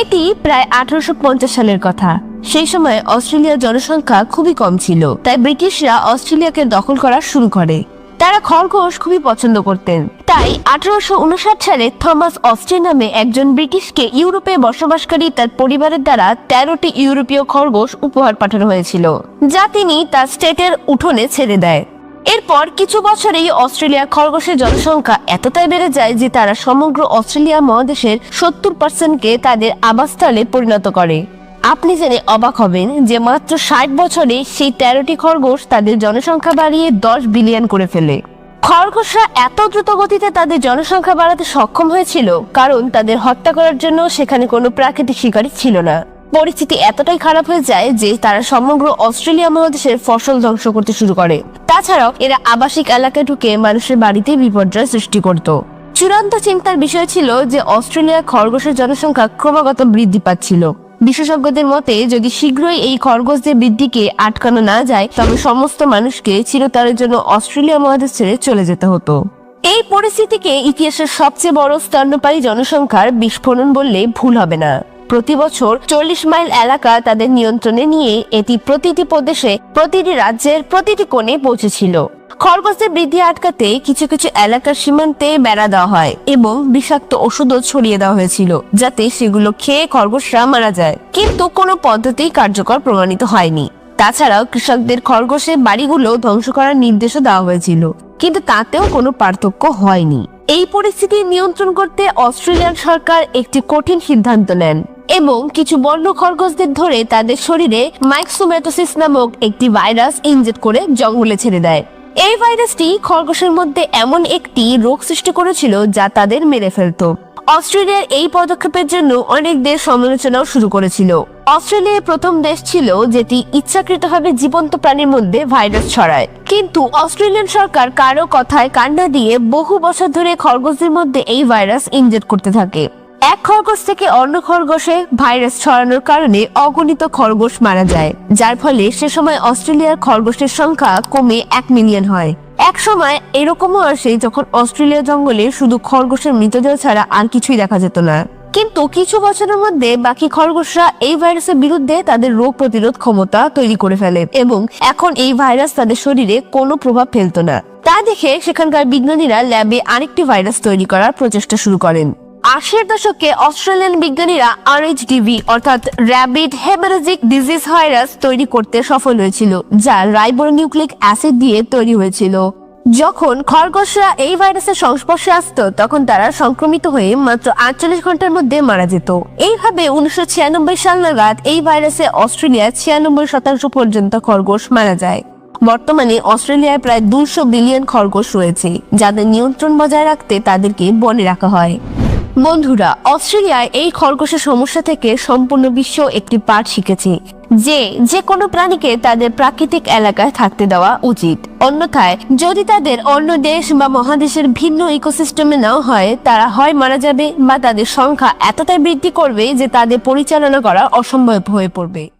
এটি প্রায় আঠারোশো পঞ্চাশ সালের কথা। সেই সময় অস্ট্রেলিয়ার জনসংখ্যা খুবই কম ছিল, তাই ব্রিটিশরা অস্ট্রেলিয়াকে দখল করা শুরু করে। তারা খরগোশ খুবই পছন্দ করতেন। তাই আঠারোশো উনষাট সালে থমাস অস্টিন নামে একজন ব্রিটিশকে ইউরোপে বসবাসকারী তার পরিবারের দ্বারা তেরোটি ইউরোপীয় খরগোশ উপহার পাঠানো হয়েছিল, যা তিনি তার স্টেটের উঠোনে ছেড়ে দেয়। এরপর কিছু বছরেই অস্ট্রেলিয়ার খরগোশের জনসংখ্যা এতটাই বেড়ে যায় যে তারা সমগ্র অস্ট্রেলিয়া মহাদেশের সত্তর পার্সেন্টকে তাদের আবাসস্থলে পরিণত করে। আপনি জেনে অবাক হবেন যে মাত্র ষাট বছরে সেই তেরোটি খরগোশ তাদের জনসংখ্যা বাড়িয়ে দশ বিলিয়ন করে ফেলে। খরগোশরা এত দ্রুত গতিতে তাদের জনসংখ্যা বাড়াতে সক্ষম হয়েছিল, কারণ তাদের হত্যা করার জন্য সেখানে কোনো প্রাকৃতিক শিকারী ছিল না। পরিস্থিতি এতটাই খারাপ হয়ে যায় যে তারা সমগ্র অস্ট্রেলিয়া মহাদেশের ফসল ধ্বংস করতে শুরু করে। তাছাড়াও এরা আবাসিক এলাকায় ঢুকে মানুষের বাড়িতে বিপর্যয় সৃষ্টি করত। চূড়ান্ত চিন্তার বিষয় ছিল যে অস্ট্রেলিয়ার খরগোশের জনসংখ্যা ক্রমাগত বৃদ্ধি পাচ্ছিল। বিশেষজ্ঞদের মতে, যদি শীঘ্রই এই খরগোশদের বৃদ্ধিকে আটকানো না যায়, তবে সমস্ত মানুষকে চিরতরের জন্য অস্ট্রেলিয়া মহাদেশ ছেড়ে চলে যেতে হতো। এই পরিস্থিতিকে ইতিহাসের সবচেয়ে বড় স্তন্যপায়ী জনসংখ্যার বিস্ফোরণ বললে ভুল হবে না। প্রতি বছর চল্লিশ মাইল এলাকা তাদের নিয়ন্ত্রণে নিয়ে এটি প্রতিটি প্রদেশে, প্রতিটি রাজ্যের প্রতিটি কোণে পৌঁছেছিল। খরগোশের বৃদ্ধি আটকাতে কিছু কিছু এলাকার সীমান্তে বেড়া দেওয়া হয় এবং বিষাক্ত ওষুধও ছড়িয়ে দেওয়া হয়েছিল যাতে সেগুলো খেয়ে খরগোশরা মারা যায়। কিন্তু কোনো পদ্ধতি কার্যকর প্রমাণিত হয়নি। তাছাড়াও কৃষকদের খরগোশের বাড়িগুলো ধ্বংস করার নির্দেশও দেওয়া হয়েছিল, কিন্তু তাতেও কোনো পার্থক্য হয়নি। এই পরিস্থিতি নিয়ন্ত্রণ করতে অস্ট্রেলিয়ান সরকার একটি কঠিন সিদ্ধান্ত নেন। এবং কিছু বন্য খরগোশদের ধরে তাদের শরীরে মাইক্সোমেটোসিস নামক একটি ভাইরাস ইনজেক্ট করে জঙ্গলে ছেড়ে দেয়। এই ভাইরাসটি খরগোশের মধ্যে এমন একটি রোগ সৃষ্টি করেছিল যা তাদের মেরে ফেলতো। অস্ট্রেলিয়ার এই পদক্ষেপের জন্য অনেক দেশ সমালোচনাও শুরু করেছিল। অস্ট্রেলিয়া প্রথম দেশ ছিল যেটি ইচ্ছাকৃতভাবে জীবন্ত প্রাণীর মধ্যে ভাইরাস ছড়ায়। কিন্তু অস্ট্রেলিয়ান সরকার কারও কথায় কান্না দিয়ে বহু বছর ধরে খরগোশদের মধ্যে এই ভাইরাস ইনজেক্ট করতে থাকে। এক খরগোশ থেকে অন্য খরগোশে ভাইরাস ছড়ানোর কারণে অগণিত খরগোশ মারা যায়। যার ফলে সে সময় অস্ট্রেলিয়ার খরগোশের সংখ্যা কমে এক মিলিয়ন হয়। এক সময় এরকমও আসে যখন অস্ট্রেলিয়া জঙ্গলে শুধু খরগোশের মৃতদেহ ছাড়া আর কিছুই দেখা যেত না। কিন্তু কিছু বছরের মধ্যে বাকি খরগোশরা এই ভাইরাসের বিরুদ্ধে তাদের রোগ প্রতিরোধ ক্ষমতা তৈরি করে ফেলে এবং এখন এই ভাইরাস তাদের শরীরে কোনো প্রভাব ফেলতো না। তা দেখে সেখানকার বিজ্ঞানীরা ল্যাবে আরেকটি ভাইরাস তৈরি করার প্রচেষ্টা শুরু করেন। আশির দশকে অস্ট্রেলিয়ান বিজ্ঞানীরা আরএইচডিভি অর্থাৎ র্যাবিড হেমারেজিক ডিজিজ ভাইরাস, তৈরি করতে সফল হয়েছিল, যা রাইবোনিউক্লিক অ্যাসিড দিয়ে তৈরি হয়েছিল। যখন খরগোশরা এই ভাইরাসের সংস্পর্শে আসতো, তখন তারা সংক্রমিত হয়ে মাত্র আটচল্লিশ ঘণ্টার মধ্যে মারা যেত। এইভাবে উনিশশো ছিয়ানব্বই সাল নাগাদ এই ভাইরাসে অস্ট্রেলিয়া ছিয়ানব্বই শতাংশ পর্যন্ত খরগোশ মারা যায়। বর্তমানে অস্ট্রেলিয়ায় প্রায় দুশো বিলিয়ন খরগোশ রয়েছে, যাদের নিয়ন্ত্রণ বজায় রাখতে তাদেরকে বনে রাখা হয়। বন্ধুরা, অস্ট্রেলিয়ায় এই খরগোশের সমস্যা থেকে সম্পূর্ণ বিশ্ব একটি পাঠ শিখেছে, যে যে কোনো প্রাণীকে তাদের প্রাকৃতিক এলাকায় থাকতে দেওয়া উচিত। অন্যথায়, যদি তাদের অন্য দেশ বা মহাদেশের ভিন্ন ইকোসিস্টেমে নেওয়া হয়, তারা হয় মারা যাবে বা তাদের সংখ্যা এতটাই বৃদ্ধি করবে যে তাদের পরিচালনা করা অসম্ভব হয়ে পড়বে।